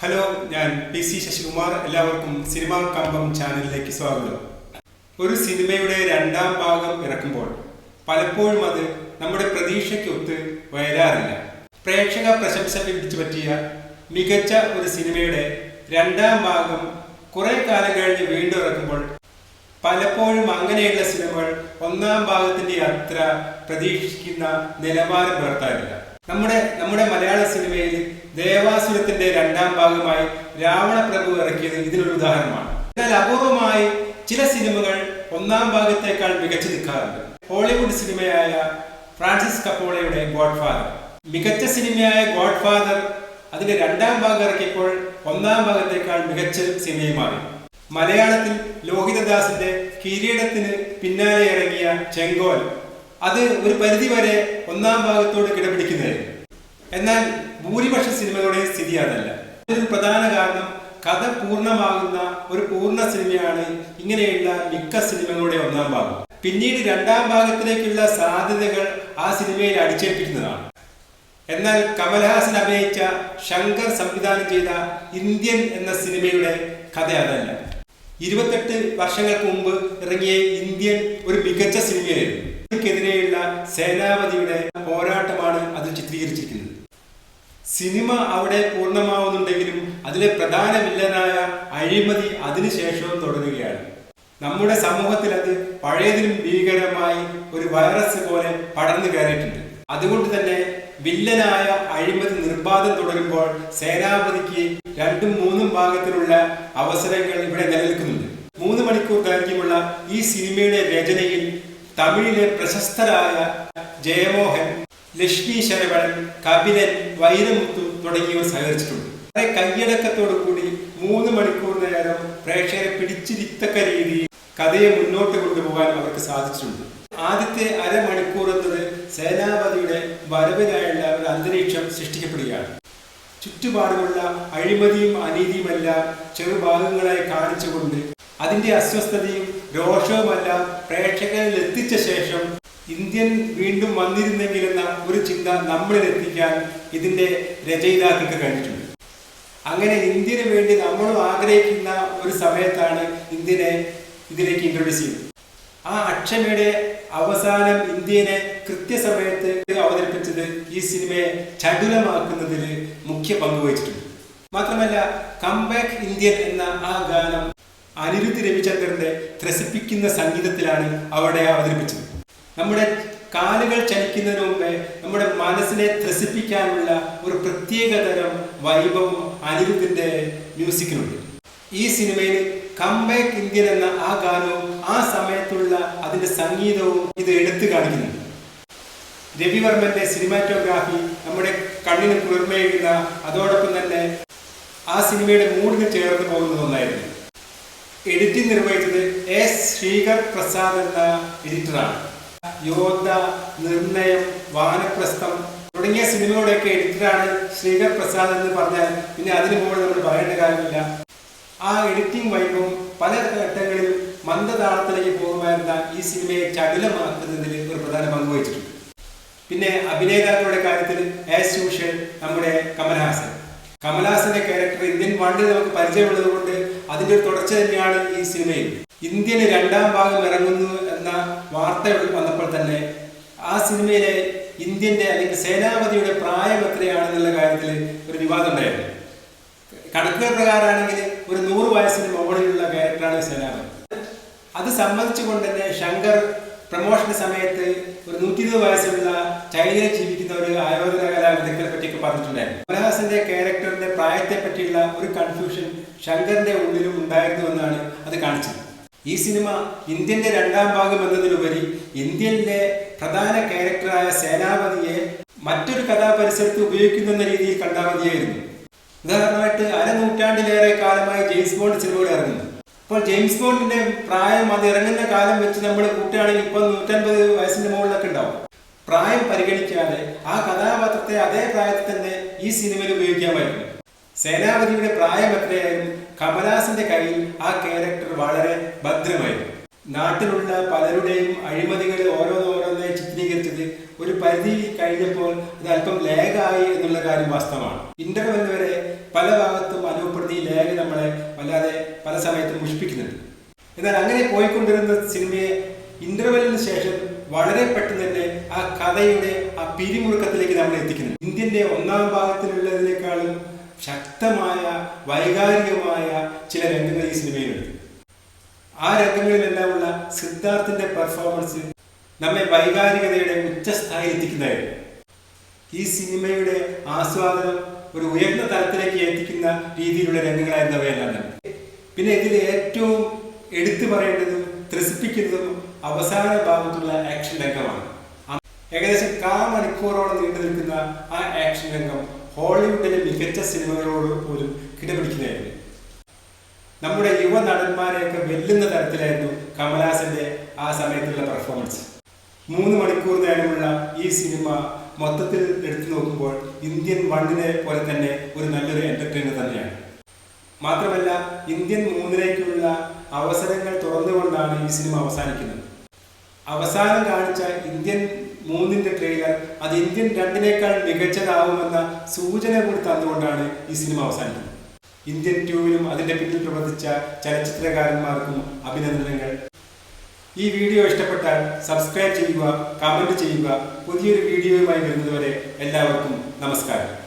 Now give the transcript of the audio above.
Hello ഞാൻ P C Sasikumar. എല്ലാവർക്കും cinema കമ്പം ചാനലിലേക്ക് സ്വാഗതം. ഒരു സിനിമയുടെ രണ്ടാം ഭാഗം ഇറക്കുമ്പോൾ പലപ്പോഴും അത് നമ്മുടെ പ്രതീക്ഷയ്ക്കൊത്ത് വരാറില്ല. പ്രേക്ഷക പ്രശംസ പിടിച്ചു പറ്റിയ മികച്ച ഒരു സിനിമയുടെ രണ്ടാം ഭാഗം കുറെ കാലം കഴിഞ്ഞ് വീണ്ടും ഇറക്കുമ്പോൾ പലപ്പോഴും അങ്ങനെയുള്ള സിനിമകൾ ഒന്നാം ഭാഗത്തിന്റെ അത്ര പ്രതീക്ഷിക്കുന്ന നിലവാരം പുലർത്താറില്ല. നമ്മുടെ നമ്മുടെ മലയാള സിനിമയിൽ ദേവാസുരത്തിന്റെ രണ്ടാം ഭാഗമായി രാവണ പ്രഭു ഇറക്കിയത് ഇതിനൊരു ഉദാഹരണമാണ്. എന്നാൽ അപൂർവമായി ചില സിനിമകൾ ഒന്നാം ഭാഗത്തേക്കാൾ മികച്ചു നിൽക്കാറുണ്ട്. ഹോളിവുഡ് സിനിമയായ ഫ്രാൻസിസ് കപ്പോളയുടെ ഗോഡ് ഫാദർ മികച്ച സിനിമയായ ഗോഡ് ഫാദർ അതിന്റെ രണ്ടാം ഭാഗം ഇറക്കിയപ്പോൾ ഒന്നാം ഭാഗത്തേക്കാൾ മികച്ച സിനിമയുമാണ് മലയാളത്തിൽ ലോഹിതദാസിന്റെ കിരീടത്തിന് പിന്നാലെ ഇറങ്ങിയ ചെങ്കോൽ അത് ഒരു പരിധി വരെ ഒന്നാം ഭാഗത്തോട് കിടപിടിക്കുന്നതായിരുന്നു. എന്നാൽ ഭൂരിപക്ഷ സിനിമകളുടെ സ്ഥിതി അതല്ല. പ്രധാന കാരണം കഥ പൂർണമാകുന്ന ഒരു പൂർണ സിനിമയാണ് ഇങ്ങനെയുള്ള മിക്ക സിനിമകളുടെ ഒന്നാം ഭാഗം. പിന്നീട് രണ്ടാം ഭാഗത്തിലേക്കുള്ള സാധ്യതകൾ ആ സിനിമയിൽ അടിച്ചേൽപ്പിക്കുന്നതാണ്. എന്നാൽ കമൽഹാസൻ അഭിനയിച്ച ശങ്കർ സംവിധാനം ചെയ്ത ഇന്ത്യൻ എന്ന സിനിമയുടെ കഥ അതല്ല. ഇരുപത്തെട്ട് വർഷങ്ങൾക്ക് മുമ്പ് ഇറങ്ങിയ ഇന്ത്യൻ ഒരു മികച്ച സിനിമയായിരുന്നു. ഇതിനെതിരെയുള്ള സേനാപതിയുടെ പോരാട്ടമാണ് അത് ചിത്രീകരിച്ചിരിക്കുന്നത്. സിനിമ അവിടെ പൂർണമാവുന്നുണ്ടെങ്കിലും അതിലെ പ്രധാന വില്ലനായ അഴിമതി അതിനുശേഷവും തുടരുകയാണ്. നമ്മുടെ സമൂഹത്തിൽ അത് പഴയതിലും ഭീകരമായി ഒരു വൈറസ് പോലെ പടർന്നു കയറിയിട്ടുണ്ട്. അതുകൊണ്ട് തന്നെ വില്ലനായ അഴിമതി നിർബാധം തുടരുമ്പോൾ സേനാപതിക്ക് രണ്ടും മൂന്നും ഭാഗത്തിലുള്ള അവസരങ്ങൾ ഇവിടെ നിലനിൽക്കുന്നുണ്ട്. മൂന്ന് മണിക്കൂർ ദൈർഘ്യമുള്ള ഈ സിനിമയുടെ രചനയിൽ തമിഴിലെ പ്രശസ്തരായ ജയമോഹൻ ലക്ഷ്മി ശരവണൻ കപിലൻ വൈരമുത്തു തുടങ്ങിയവർ സഹകരിച്ചിട്ടുണ്ട്. വളരെ കയ്യടക്കത്തോടു കൂടി മൂന്ന് മണിക്കൂർ നേരം പ്രേക്ഷകരെ പിടിച്ചിരുത്തക്ക രീതിയിൽ കഥയെ മുന്നോട്ട് കൊണ്ടുപോകാൻ അവർക്ക് സാധിച്ചിട്ടുണ്ട്. ആദ്യത്തെ അരമണിക്കൂർ എന്നത് സേനാപതിയുടെ വരവിനായുള്ള ഒരു അന്തരീക്ഷം സൃഷ്ടിക്കപ്പെടുകയാണ്. ചുറ്റുപാടുമുള്ള അഴിമതിയും അനീതിയുമെല്ലാം ചെറുഭാഗങ്ങളായി കാണിച്ചുകൊണ്ട് അതിന്റെ അസ്വസ്ഥതയും രോഷവുമെല്ലാം പ്രേക്ഷകരിൽ എത്തിച്ച ശേഷം ഇന്ത്യൻ വീണ്ടും വന്നിരുന്നെങ്കിലെന്ന ഒരു ചിന്ത നമ്മളിൽ എത്തിക്കാൻ ഇതിന്റെ രചയിതാക്കൾക്ക് കഴിഞ്ഞിട്ടുണ്ട് അങ്ങനെ ഇന്ത്യന് വേണ്ടി നമ്മളും ആഗ്രഹിക്കുന്ന ഒരു സമയത്താണ് ഇന്ത്യനെ ഇതിലേക്ക് ഇൻട്രൊഡ്യൂസ് ചെയ്യുന്നത് ആ അക്ഷമയുടെ അവസാനം ഇന്ത്യനെ കൃത്യസമയത്ത് അവതരിപ്പിച്ചത് ഈ സിനിമയെ ചടുലമാക്കുന്നതിൽ മുഖ്യ പങ്ക് വഹിച്ചിട്ടുണ്ട്. മാത്രമല്ല കംബാക്ക് ഇന്ത്യൻ എന്ന ആ ഗാനം അനിരുദ്ധ് രവിചന്ദ്രന്റെ ത്രസിപ്പിക്കുന്ന സംഗീതത്തിലാണ് അവിടെ അവതരിപ്പിച്ചത്. നമ്മുടെ കാലുകൾ ചലിക്കുന്നതിന് മുമ്പേ നമ്മുടെ മനസ്സിനെ ത്രസിപ്പിക്കാനുള്ള ഒരു പ്രത്യേകതരം വൈഭവം അനിരുദ്ധിന്റെ മ്യൂസിക്കിനുണ്ട്. ഈ സിനിമയിൽ കംബാക്ക് ഇന്ത്യൻ എന്ന ആ ഗാനവും ആ സമയത്തുള്ള അതിന്റെ സംഗീതവും ഇത് എടുത്തു കാണിക്കുന്നുണ്ട് രവിവർമ്മന്റെ സിനിമാറ്റോഗ്രാഫി നമ്മുടെ കണ്ണിന് കുളിർമയേകുന്ന അതോടൊപ്പം തന്നെ ആ സിനിമയുടെ മൂഡിന് ചേർന്ന് പോകുന്ന ഒന്നായിരുന്നു. എഡിറ്റിംഗ് നിർവഹിച്ചത് എസ് ശ്രീകർ പ്രസാദ് എന്ന എഡിറ്ററാണ് യോദ്ധ നിർണയം വാനപ്രസ്ഥം തുടങ്ങിയ സിനിമകളുടെയൊക്കെ എഡിറ്ററാണ് ശ്രീകർ പ്രസാദ് എന്ന് പറഞ്ഞാൽ പിന്നെ അതിന് മുകളിൽ നമ്മൾ പറയേണ്ട കാര്യമില്ല. ആ എഡിറ്റിംഗ് വൈഭവം പല ഘട്ടങ്ങളിൽ മന്ദതാളത്തിലേക്ക് പോകുമായിരുന്ന ഈ സിനിമയെ ചടുലമാക്കുന്നതിൽ ഒരു പ്രധാന പങ്ക് വഹിച്ചിട്ടുണ്ട്. പിന്നെ അഭിനേതാക്കളുടെ കാര്യത്തിൽ ആസ് യൂഷ്വൽ നമ്മുടെ കമൽഹാസൻ. കമൽഹാസന്റെ ക്യാരക്ടർ ഇന്ത്യൻ വണ്ടിൽ നമുക്ക് പരിചയമുള്ളത് കൊണ്ട് അതിന്റെ ഒരു തുടർച്ച തന്നെയാണ് ഈ സിനിമയിൽ. ഇന്ത്യൻ രണ്ടാം ഭാഗം ഇറങ്ങുന്നു എന്ന വാർത്ത വന്നപ്പോൾ തന്നെ ആ സിനിമയിലെ ഇന്ത്യന്റെ അല്ലെങ്കിൽ സേനാപതിയുടെ പ്രായം എത്രയാണെന്നുള്ള കാര്യത്തിൽ ഒരു വിവാദം ഉണ്ടായിരുന്നു. കണക്കുകൾ പ്രകാരമാണെങ്കിൽ ഒരു നൂറ് വയസ്സിന് മുകളിലുള്ള ക്യാരക്ടറാണ് സേനാപതി. അത് സംബന്ധിച്ചുകൊണ്ട് തന്നെ ശങ്കർ പ്രമോഷൻ സമയത്ത് ഒരു നൂറ്റി ഇരുപത് വയസ്സുള്ള ചൈനയിൽ ജീവിക്കുന്ന ഒരു ആയോധന കലാ വിദഗ്ധരെ പറ്റിയൊക്കെ പറഞ്ഞിട്ടുണ്ടായിരുന്നു. കമലഹാസന്റെ ക്യാരക്ടറിന്റെ പ്രായത്തെ പറ്റിയുള്ള ഒരു കൺഫ്യൂഷൻ ശങ്കറിന്റെ ഉള്ളിലും ഉണ്ടായിരുന്നു എന്നാണ് അത് കാണിച്ചത്. ഈ സിനിമ ഇന്ത്യന്റെ രണ്ടാം ഭാഗം എന്നതിലുപരി ഇന്ത്യയിലെ പ്രധാന ക്യാരക്ടറായ സേനാപതിയെ മറ്റൊരു കഥാപരിസരത്ത് ഉപയോഗിക്കുന്നു എന്ന രീതിയിൽ കണ്ടാൽ മതിയായിരുന്നു ഉദാഹരണമായിട്ട് അരനൂറ്റാണ്ടിലേറെ കാലമായി ജെയിംസ് ബോണ്ട് സിനിമകൾ ഇറങ്ങുന്നു. അപ്പോൾ ജെയിംസ് ബോണ്ടിന്റെ പ്രായം അത് ഇറങ്ങുന്ന കാലം വെച്ച് നമ്മൾ കൂട്ടുകയാണെങ്കിൽ ഇപ്പൊ നൂറ്റൻപത് വയസ്സിന്റെ മുകളിലൊക്കെ ഉണ്ടാവും. പ്രായം പരിഗണിക്കാതെ ആ കഥാപാത്രത്തെ അതേ പ്രായത്തിൽ തന്നെ ഈ സിനിമയിൽ ഉപയോഗിക്കാമായിരുന്നു സേനാപതിയുടെ പ്രായം എത്രയായാലും കമലാസിന്റെ കയ്യിൽ ആ ക്യാരക്ടർ വളരെ ഭദ്രമായിരുന്നു നാട്ടിലുള്ള പലരുടെയും അഴിമതികൾ ഓരോന്നോരോന്നായി ചിത്രീകരിച്ചത് ഒരു പരിധി കഴിഞ്ഞപ്പോൾ അത് അല്പം ലേഖായി എന്നുള്ള കാര്യം വാസ്തവമാണ്. ഇന്റർവെൽ വരെ പല ഭാഗത്തും അനുഭവപ്പെടുത്തി ലേഖ നമ്മളെ വല്ലാതെ പല സമയത്തും മുഷിപ്പിക്കുന്നുണ്ട്. എന്നാൽ അങ്ങനെ പോയിക്കൊണ്ടിരുന്ന സിനിമയെ ഇന്റർവെല്ലിന് ശേഷം വളരെ പെട്ടെന്ന് തന്നെ ആ കഥയുടെ ആ പിരിമുറുക്കത്തിലേക്ക് നമ്മൾ എത്തിക്കുന്നു ഇന്ത്യന്റെ ഒന്നാം ഭാഗത്തിലുള്ളതിനേക്കാളും ശക്തമായ വൈകാരികമായ ചില രംഗങ്ങൾ ഈ സിനിമയിലുണ്ട്. ആ രംഗങ്ങളിലെല്ലാമുള്ള സിദ്ധാർത്ഥിന്റെ പെർഫോമൻസ് നമ്മെ വൈകാരികതയുടെ ഉച്ചസ്ഥായി എത്തിക്കുന്നതായിരുന്നു. ഈ സിനിമയുടെ ആസ്വാദനം ഒരു ഉയർന്ന തലത്തിലേക്ക് എത്തിക്കുന്ന രീതിയിലുള്ള രംഗങ്ങളായിരുന്നു അവയെല്ലാം തന്നെ. പിന്നെ ഇതിൽ ഏറ്റവും എടുത്തു പറയേണ്ടതും ത്രസിപ്പിക്കുന്നതും അവസാന ഭാഗത്തുള്ള ആക്ഷൻ രംഗമാണ്. ഏകദേശം കാ മണിക്കൂറോളം നീണ്ടു നിൽക്കുന്ന ആ ആക്ഷൻ രംഗം ഹോളിവുഡിലെ മികച്ച സിനിമകളോട് പോലും കിടപിടിക്കുന്നതായിരുന്നു നമ്മുടെ യുവ നടന്മാരെയൊക്കെ വെല്ലുന്ന തരത്തിലായിരുന്നു കമലഹാസന്റെ ആ സമയത്തുള്ള പെർഫോമൻസ് മൂന്ന് മണിക്കൂർ നേരമുള്ള ഈ സിനിമ മൊത്തത്തിൽ എടുത്തു നോക്കുമ്പോൾ ഇന്ത്യൻ വണ്ണിനെ പോലെ തന്നെ ഒരു നല്ലൊരു എന്റർടൈനർ തന്നെയാണ്. മാത്രമല്ല ഇന്ത്യൻ മൂന്നിലേക്കുള്ള അവസരങ്ങൾ തുറന്നുകൊണ്ടാണ് ഈ സിനിമ അവസാനിക്കുന്നത്. അവസാനം കാണിച്ച ഇന്ത്യൻ മൂന്നിന്റെ ട്രെയിലർ അത് ഇന്ത്യൻ രണ്ടിനേക്കാൾ മികച്ചതാവുമെന്ന സൂചന കൂടി തന്നുകൊണ്ടാണ് ഈ സിനിമ അവസാനിക്കുന്നത്. ഇന്ത്യൻ ടൂവിനും അതിന്റെ പിന്നിൽ പ്രവർത്തിച്ച ചലച്ചിത്രകാരന്മാർക്കും അഭിനന്ദനങ്ങൾ. ഈ വീഡിയോ ഇഷ്ടപ്പെട്ടാൽ സബ്സ്ക്രൈബ് ചെയ്യുക കമന്റ് ചെയ്യുക. പുതിയൊരു വീഡിയോയുമായി വരുന്നതുവരെ എല്ലാവർക്കും നമസ്കാരം.